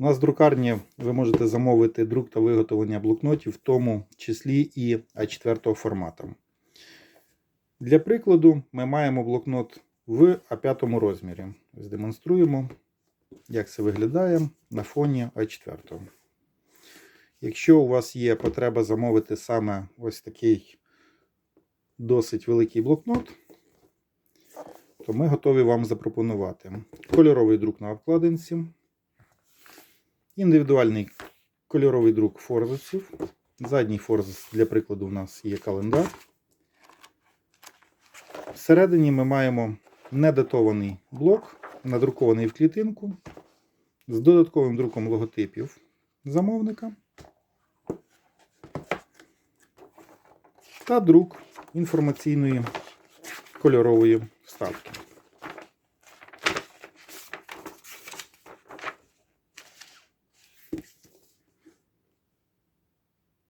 У нас в друкарні ви можете замовити друк та виготовлення блокнотів, в тому числі і А4 формату. Для прикладу, ми маємо блокнот в А5 розмірі. Ось Демонструємо, як це виглядає на фоні А4. Якщо у вас є потреба замовити саме ось такий досить великий блокнот, то ми готові вам запропонувати кольоровий друк на обкладинці, індивідуальний кольоровий друк форзаців. Задній форзац, для прикладу, у нас є календар. Всередині ми маємо недатований блок, надрукований в клітинку, з додатковим друком логотипів замовника та друк інформаційної кольорової вставки.